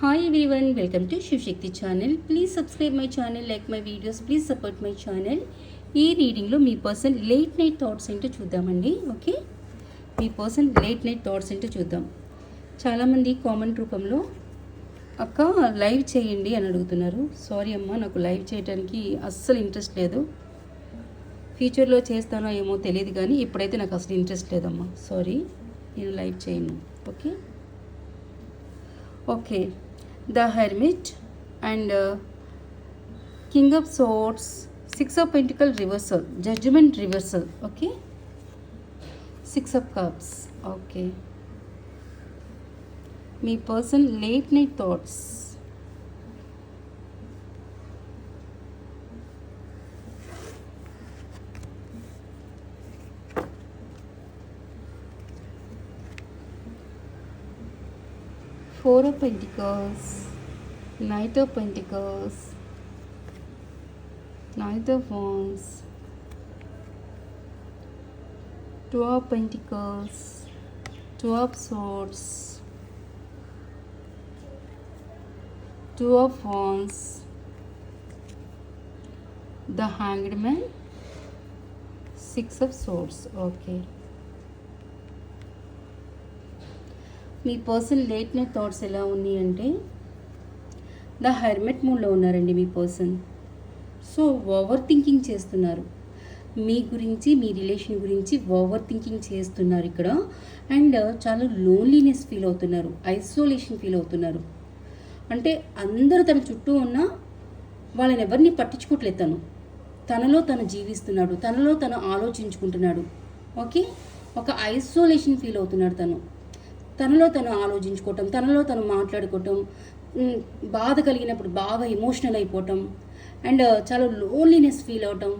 Hi everyone welcome to Shivashakti channel please subscribe my channel like my videos please support my channel ఈ రీడింగ్లో మీ person late night thoughts ఏంటో చూద్దామండి okay మీ person late night thoughts ఏంటో చూద్దాం. చాలామంది కామెంట్ రూపంలో అక్క లైవ్ చేయండి అని అడుగుతున్నారు. సారీ అమ్మ నాకు లైవ్ చేయడానికి అస్సలు ఇంట్రెస్ట్ లేదు. ఫ్యూచర్లో చేస్తానో ఏమో తెలియదు కానీ ఇప్పుడైతే నాకు అసలు ఇంట్రెస్ట్ లేదమ్మా. సారీ నేను లైవ్ చేయను okay okay the hermit and uh, king of swords six of pentacle reversal judgment reversal okay? Six of cups okay. Me person late night thoughts. Four of Pentacles, Knight of Pentacles, Knight of Wands, Two of Pentacles, Two of Swords, Two of Wands, the Hanged Man, Six of Swords. Okay. మీ person late night thoughts ఎలా ఉన్నాయి అంటే the hermit మూడ్లో ఉన్నారండి మీ person. So over thinking చేస్తున్నారు. మీ గురించి మీ రిలేషన్ గురించి ఓవర్ థింకింగ్ చేస్తున్నారు ఇక్కడ. అండ్ చాలా లోన్లీనెస్ ఫీల్ అవుతున్నారు. ఐసోలేషన్ ఫీల్ అవుతున్నారు. అంటే అందరూ తన చుట్టూ ఉన్న వాళ్ళని ఎవరిని పట్టించుకోవట్లేదు తను. తనలో తను జీవిస్తున్నాడు. తనలో తను ఆలోచించుకుంటున్నాడు. ఓకే? ఒక ఐసోలేషన్ ఫీల్ అవుతున్నాడు తను. తనలో తను ఆలోచించుకోవటం తనలో తను మాట్లాడుకోవటం బాధ కలిగినప్పుడు బాగా ఎమోషనల్ అయిపోవటం అండ్ uh, చాలా లోన్లీనెస్ ఫీల్ అవటం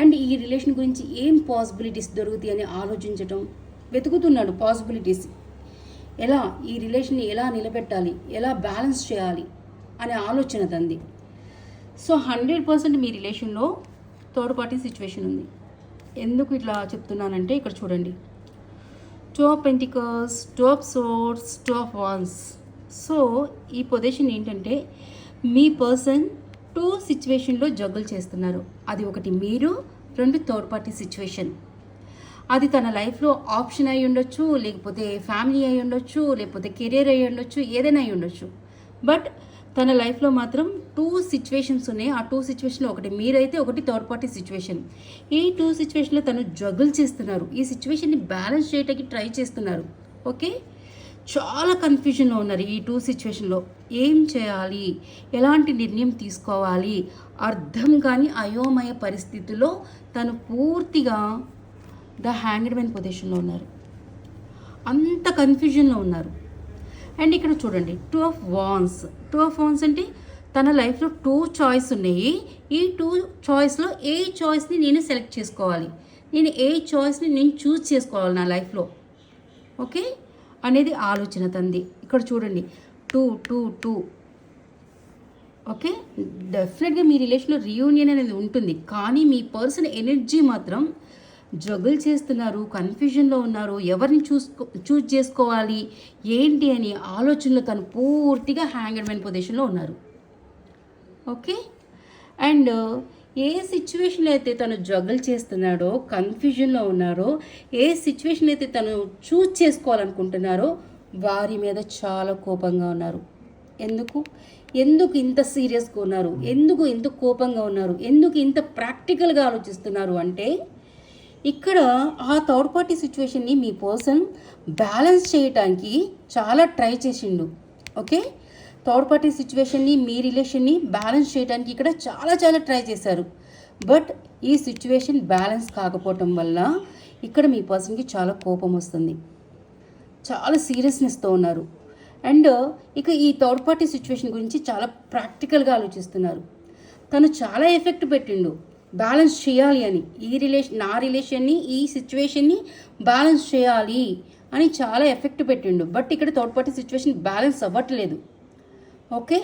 అండ్ ఈ రిలేషన్ గురించి ఏం పాసిబిలిటీస్ దొరుకుతాయి అని ఆలోచించటం వెతుకుతున్నాడు పాసిబిలిటీస్ ఎలా ఈ రిలేషన్ని ఎలా నిలబెట్టాలి ఎలా బ్యాలెన్స్ చేయాలి అనే ఆలోచన తంది. సో హండ్రెడ్ పర్సెంట్ మీ రిలేషన్లో థర్డ్ పార్టీ సిచ్యువేషన్ ఉంది. ఎందుకు ఇట్లా చెప్తున్నానంటే ఇక్కడ చూడండి. Two of pentacles two of swords two of wands so ఈ పొజిషన్ ఏంటంటే మీ పర్సన్ టూ సిచ్యువేషన్లో జగ్గులు చేస్తున్నారు. అది ఒకటి మీరు రెండు థర్డ్ పార్టీ సిచ్యువేషన్ అది తన లైఫ్లో ఆప్షన్ అయి ఉండొచ్చు లేకపోతే ఫ్యామిలీ అయి ఉండొచ్చు లేకపోతే కెరీర్ అయి ఉండొచ్చు ఏదైనా అయి ఉండొచ్చు. బట్ తన లైఫ్లో మాత్రం టూ సిచ్యువేషన్స్ ఉన్నాయి. ఆ టూ సిచ్యువేషన్లో ఒకటి మీరైతే ఒకటి థర్డ్ పార్టీ సిచ్యువేషన్ ఈ టూ సిచ్యువేషన్లో తను జగుల్ చేస్తున్నారు. ఈ సిచ్యువేషన్ని బ్యాలెన్స్ చేయడానికి ట్రై చేస్తున్నారు. ఓకే చాలా కన్ఫ్యూజన్లో ఉన్నారు ఈ టూ సిచ్యువేషన్లో ఏం చేయాలి? ఎలాంటి నిర్ణయం తీసుకోవాలి? అర్థం కాని అయోమయ పరిస్థితిలో తను పూర్తిగా ద హ్యాంగ్డ్ మ్యాన్ పొజిషన్లో ఉన్నారు. అంత కన్ఫ్యూజన్లో ఉన్నారు. అండ్ ఇక్కడ చూడండి two of wands two of wands అంటే తన లైఫ్లో టూ చాయిస్ ఉన్నాయి. ఈ టూ చాయిస్లో ఏ చాయిస్ని నేను సెలెక్ట్ చేసుకోవాలి? నేను ఏ చాయిస్ని నేను చూస్ చేసుకోవాలి నా లైఫ్లో ఓకే అనేది ఆలోచన తంది. ఇక్కడ చూడండి టూ టూ టూ ఓకే డెఫినెట్గా మీ రిలేషన్లో రియూనియన్ అనేది ఉంటుంది. కానీ మీ పర్సన్ ఎనర్జీ మాత్రం జగుల్ చేస్తున్నారు కన్ఫ్యూజన్లో ఉన్నారు ఎవరిని చూసుకో చూజ్ చేసుకోవాలి ఏంటి అని ఆలోచనలో తను పూర్తిగా హ్యాంగర్ పొజిషన్లో ఉన్నారు. ఓకే అండ్ ఏ సిచ్యువేషన్లో అయితే తను జగల్ చేస్తున్నాడో కన్ఫ్యూజన్లో ఉన్నారో ఏ సిచ్యువేషన్ అయితే తను చూజ్ చేసుకోవాలనుకుంటున్నారో వారి మీద చాలా కోపంగా ఉన్నారు. ఎందుకు? ఎందుకు ఇంత సీరియస్గా ఉన్నారు? ఎందుకు ఇంత కోపంగా ఉన్నారు? ఎందుకు ఇంత ప్రాక్టికల్గా ఆలోచిస్తున్నారు అంటే ఇక్కడ ఆ థర్డ్ పార్టీ సిచ్యువేషన్ని మీ పర్సన్ బ్యాలెన్స్ చేయటానికి చాలా ట్రై చేసిండు. ఓకే థర్డ్ పార్టీ సిచ్యువేషన్ని మీ రిలేషన్ని బ్యాలెన్స్ చేయడానికి ఇక్కడ చాలా చాలా ట్రై చేశారు. బట్ ఈ సిచ్యువేషన్ బ్యాలెన్స్ కాకపోవటం వల్ల ఇక్కడ మీ పర్సన్కి చాలా కోపం వస్తుంది. చాలా సీరియస్నెస్తో ఉన్నారు. అండ్ ఇక ఈ థర్డ్ పార్టీ సిచ్యువేషన్ గురించి చాలా ప్రాక్టికల్గా ఆలోచిస్తున్నారు. తను చాలా ఎఫెక్ట్ పెట్టిండు. బ్యాలెన్స్ చేయాలి అని. ఈ రిలేషన్ నా రిలేషన్ని ఈ సిచ్యువేషన్ని బ్యాలెన్స్ చేయాలి అని చాలా ఎఫెక్ట్ పెట్టిండు. బట్ ఇక్కడ థర్డ్ పార్టీ సిచ్యువేషన్ బ్యాలెన్స్ అవ్వట్లేదు. ఓకే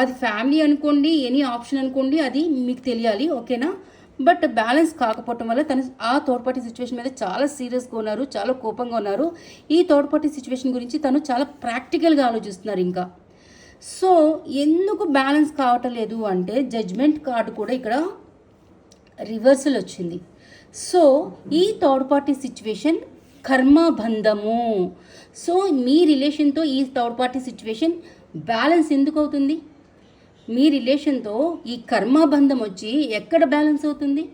అది ఫ్యామిలీ అనుకోండి ఎనీ ఆప్షన్ అనుకోండి అది మీకు తెలియాలి. ఓకేనా బట్ బ్యాలెన్స్ కాకపోవటం వల్ల తను ఆ థర్డ్ పార్టీ సిచ్యువేషన్ మీద చాలా సీరియస్గా ఉన్నారు చాలా కోపంగా ఉన్నారు. ఈ థర్డ్ పార్టీ సిచ్యువేషన్ గురించి తను చాలా ప్రాక్టికల్గా ఆలోచిస్తున్నారు ఇంకా. సో ఎందుకు బ్యాలెన్స్ కావటం లేదు అంటే జడ్జ్మెంట్ కార్డు కూడా ఇక్కడ రివర్సల్ వచ్చింది. సో ఈ థర్డ్ పార్టీ సిచ్యువేషన్ కర్మబంధము. సో మీ రిలేషన్తో ఈ థర్డ్ పార్టీ సిచ్యువేషన్ బ్యాలెన్స్ ఎందుకు అవుతుంది? మీ రిలేషన్తో ఈ కర్మబంధం వచ్చి ఎక్కడ బ్యాలెన్స్ అవుతుంది?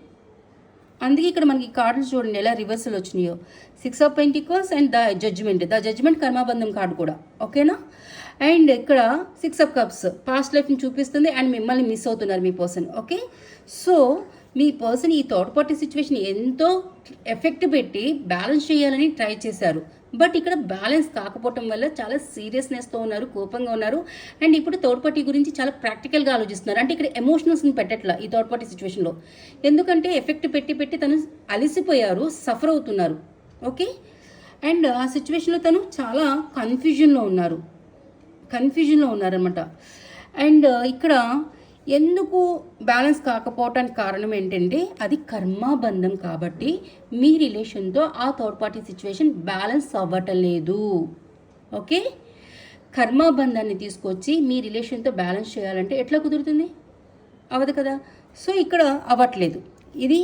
అందుకే ఇక్కడ మనకి కార్డులు చూడండి ఎలా రివర్సల్ వచ్చినాయో. Six of pentacles and the judgement the judgement కర్మాబంధం card కూడా. ఓకేనా అండ్ ఇక్కడ సిక్స్ ఆఫ్ కప్స్ పాస్ట్ లైఫ్ని చూపిస్తుంది అండ్ మిమ్మల్ని మిస్ అవుతున్నారు మీ పర్సన్ ఓకే సో మీ పర్సన్ ఈ థర్డ్ పార్టీ సిచ్యువేషన్ ఎంతో ఎఫెక్ట్ పెట్టి బ్యాలెన్స్ చేయాలని ట్రై చేశారు. బట్ ఇక్కడ బ్యాలెన్స్ కాకపోవటం వల్ల చాలా సీరియస్నెస్తో ఉన్నారు కోపంగా ఉన్నారు. అండ్ ఇప్పుడు థర్డ్ పార్టీ గురించి చాలా ప్రాక్టికల్గా ఆలోచిస్తున్నారు. అంటే ఇక్కడ ఎమోషనల్స్ని పెట్టట్లా ఈ థర్డ్ పార్టీ సిచ్యువేషన్లో ఎందుకంటే ఎఫెక్ట్ పెట్టి పెట్టి తను అలసిపోయారు సఫర్ అవుతున్నారు. ఓకే అండ్ ఆ సిచ్యువేషన్లో తను చాలా కన్ఫ్యూజన్లో ఉన్నారు. కన్ఫ్యూజన్లో ఉన్నారనమాట అండ్ ఇక్కడ ఎందుకు బ్యాలెన్స్ కాకపోవటానికి కారణం ఏంటంటే అది కర్మాబంధం కాబట్టి మీ రిలేషన్తో ఆ థర్డ్ పార్టీ సిచ్యువేషన్ బ్యాలెన్స్ అవ్వటం లేదు ఓకే? కర్మాబంధాన్ని తీసుకొచ్చి మీ రిలేషన్తో బ్యాలెన్స్ చేయాలంటే ఎట్లా కుదురుతుంది? అవ్వదు కదా? సో ఇక్కడ అవ్వట్లేదు. ఇది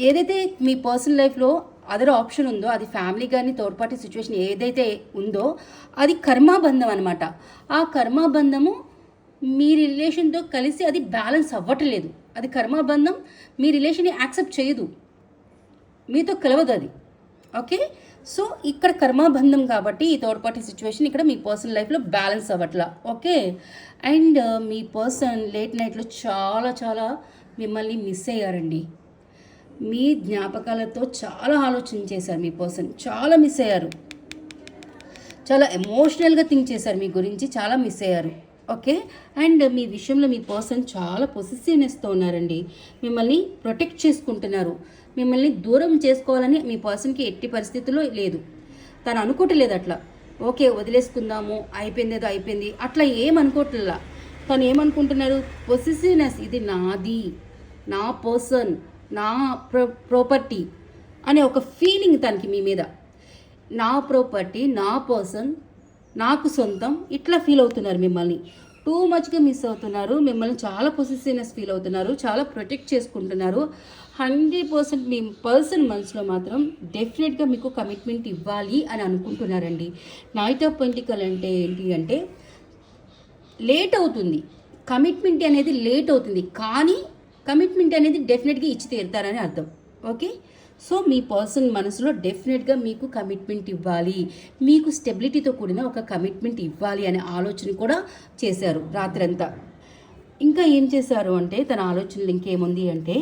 ఏదైతే మీ పర్సనల్ లైఫ్లో అదర్ ఆప్షన్ ఉందో అది ఫ్యామిలీ కానీ థర్డ్ పార్టీ సిచ్యువేషన్ ఏదైతే ఉందో అది కర్మాబంధం అనమాట ఆ కర్మాబంధము మీ రిలేషన్తో కలిసి అది బ్యాలెన్స్ అవ్వట్లేదు. అది కర్మాబంధం మీ రిలేషన్ని యాక్సెప్ట్ చేయదు. మీతో కలవదు అది. ఓకే? సో ఇక్కడ కర్మాబంధం కాబట్టి ఈ థర్డ్ పార్టీ సిచ్యువేషన్ ఇక్కడ మీ పర్సనల్ లైఫ్లో బ్యాలెన్స్ అవ్వట్లా. ఓకే? అండ్ uh, మీ పర్సన్ లేట్ నైట్లో చాలా చాలా మిమ్మల్ని మిస్ అయ్యారండి. మీ జ్ఞాపకాలతో చాలా ఆలోచన చేశారు మీ పర్సన్. చాలా మిస్ అయ్యారు. చాలా ఎమోషనల్గా థింక్ చేశారు మీ గురించి చాలా మిస్ అయ్యారు. ఓకే? అండ్ మీ విషయంలో మీ పర్సన్ చాలా పొసెసివ్నెస్తో ఉన్నారండి. మిమ్మల్ని ప్రొటెక్ట్ చేసుకుంటున్నారు. మిమ్మల్ని దూరం చేసుకోవాలని మీ పర్సన్కి ఎట్టి పరిస్థితుల్లో లేదు. తను అనుకోవట్లేదు అట్లా. ఓకే వదిలేసుకుందాము అయిపోయింది ఏదో అయిపోయింది. అట్లా ఏమనుకోవట్లా. తను ఏమనుకుంటున్నారు పొసెసివ్నెస్ ఇది నాది. నా పర్సన్ నా ప్రో ప్రాపర్టీ అనే ఒక ఫీలింగ్ తనకి మీ మీద. నా ప్రాపర్టీ నా పర్సన్ నాకు సొంతం. ఇట్లా ఫీల్ అవుతున్నారు మిమ్మల్ని. టూ మచ్గా మిస్ అవుతున్నారు. మిమ్మల్ని చాలా పొసిసివ్నెస్ ఫీల్ అవుతున్నారు. చాలా ప్రొటెక్ట్ చేసుకుంటున్నారు. హండ్రెడ్ పర్సెంట్ మీ పర్సన్ మనసులో మాత్రం డెఫినెట్గా మీకు కమిట్మెంట్ ఇవ్వాలి అని అనుకుంటున్నారండి. నైట్ ఆఫ్ పొలిటికల్ అంటే ఏంటి అంటే లేట్ అవుతుంది. కమిట్మెంట్ అనేది లేట్ అవుతుంది. కానీ కమిట్మెంట్ అనేది డెఫినెట్గా ఇచ్చి తీరుతారని అర్థం. ఓకే సో మీ పర్సన్ మనసులో డెఫినెట్గా మీకు కమిట్మెంట్ ఇవ్వాలి. మీకు స్టెబిలిటీతో కూడిన ఒక కమిట్మెంట్ ఇవ్వాలి అనే ఆలోచన కూడా చేశారు రాత్రంతా. ఇంకా ఏం చేశారు అంటే తన ఆలోచనలు ఇంకేముంది అంటే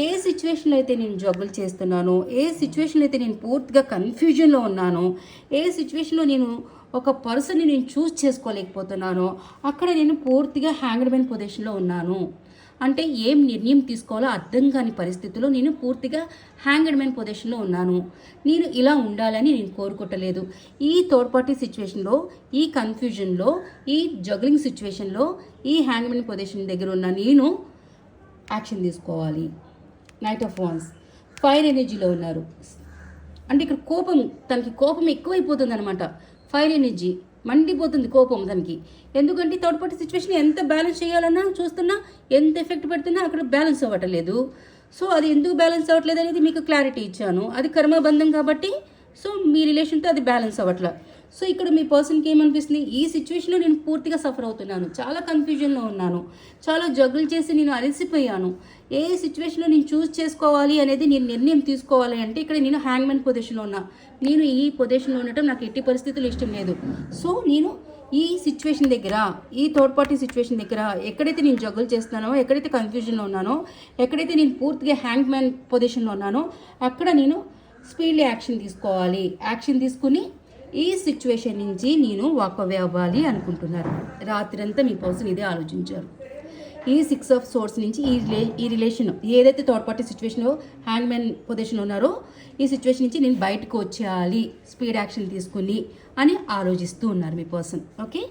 ఏ సిచ్యువేషన్లో అయితే నేను జబ్బులు చేస్తున్నానో ఏ సిచ్యువేషన్లో అయితే నేను పూర్తిగా కన్ఫ్యూజన్లో ఉన్నానో ఏ సిచ్యువేషన్లో నేను ఒక పర్సన్ని నేను చూస్ చేసుకోలేకపోతున్నానో అక్కడ నేను పూర్తిగా హ్యాంగ్డ్మెన్ పొజిషన్లో ఉన్నాను. అంటే ఏం నిర్ణయం తీసుకోవాలో అర్థం కాని పరిస్థితిలో నేను పూర్తిగా హ్యాంగ్డ్ మ్యాన్ పొజిషన్లో ఉన్నాను. నేను ఇలా ఉండాలని నేను కోరుకోవటలేదు. ఈ థర్డ్ పార్టీ సిచ్యువేషన్లో ఈ కన్ఫ్యూజన్లో ఈ జగ్లింగ్ సిచ్యువేషన్లో ఈ హ్యాంగ్ మ్యాన్ పొజిషన్ దగ్గర ఉన్న నేను యాక్షన్ తీసుకోవాలి. నైట్ ఆఫ్ వాన్స్ ఫైర్ ఎనర్జీలో ఉన్నారు. అంటే ఇక్కడ కోపం తనకి కోపం ఎక్కువైపోతుంది అనమాట ఫైర్ ఎనర్జీ మండిపోతుంది కోపం దానికి. ఎందుకంటే థర్డ్ పార్టీ సిచ్యువేషన్ ఎంత బ్యాలెన్స్ చేయాలన్నా చూస్తున్నా ఎంత ఎఫెక్ట్ పెడుతున్నా అక్కడ బ్యాలెన్స్ అవ్వట్లేదు. సో అది ఎందుకు బ్యాలెన్స్ అవ్వట్లేదు అనేది మీకు క్లారిటీ ఇచ్చాను. అది కర్మబంధం కాబట్టి సో మీ రిలేషన్తో అది బ్యాలెన్స్ అవ్వట్లేదు సో ఇక్కడ మీ పర్సన్కి ఏమనిపిస్తుంది? ఈ సిచ్యువేషన్లో నేను పూర్తిగా సఫర్ అవుతున్నాను. చాలా కన్ఫ్యూజన్లో ఉన్నాను. చాలా జగ్గులు చేసి నేను అలసిపోయాను. ఏ సిచ్యువేషన్లో నేను చూస్ చేసుకోవాలి అనేది నేను నిర్ణయం తీసుకోవాలి అంటే ఇక్కడ నేను హ్యాంగ్మెన్ పొజిషన్లో ఉన్నా. నేను ఈ పొజిషన్లో ఉండటం నాకు ఎట్టి పరిస్థితులు ఇష్టం లేదు. సో నేను ఈ సిచ్యువేషన్ దగ్గర ఈ థర్డ్ పార్టీ సిచ్యువేషన్ దగ్గర ఎక్కడైతే నేను జగ్గులు చేస్తున్నానో ఎక్కడైతే కన్ఫ్యూజన్లో ఉన్నానో ఎక్కడైతే నేను పూర్తిగా హ్యాంగ్ మ్యాన్ పొజిషన్లో ఉన్నానో అక్కడ నేను స్పీడ్లీ యాక్షన్ తీసుకోవాలి. యాక్షన్ తీసుకుని ఈ సిచ్యువేషన్ నుంచి నేను వాకవే అవ్వాలి అనుకుంటున్నారు రాత్రంతా మీ పర్సన్ ఇదే ఆలోచించారు. ఈ సిక్స్ ఆఫ్ సోర్స్ నుంచి ఈ రిలే ఈ రిలేషన్ ఏదైతే థర్డ్ పార్టీ సిచ్యువేషన్లో హ్యాంగ్ మ్యాన్ పొజిషన్ ఉన్నారో ఈ సిచ్యువేషన్ నుంచి నేను బయటకు వచ్చేయాలి స్పీడ్ యాక్షన్ తీసుకుని అని ఆలోచిస్తూ ఉన్నారు మీ పర్సన్ ఓకే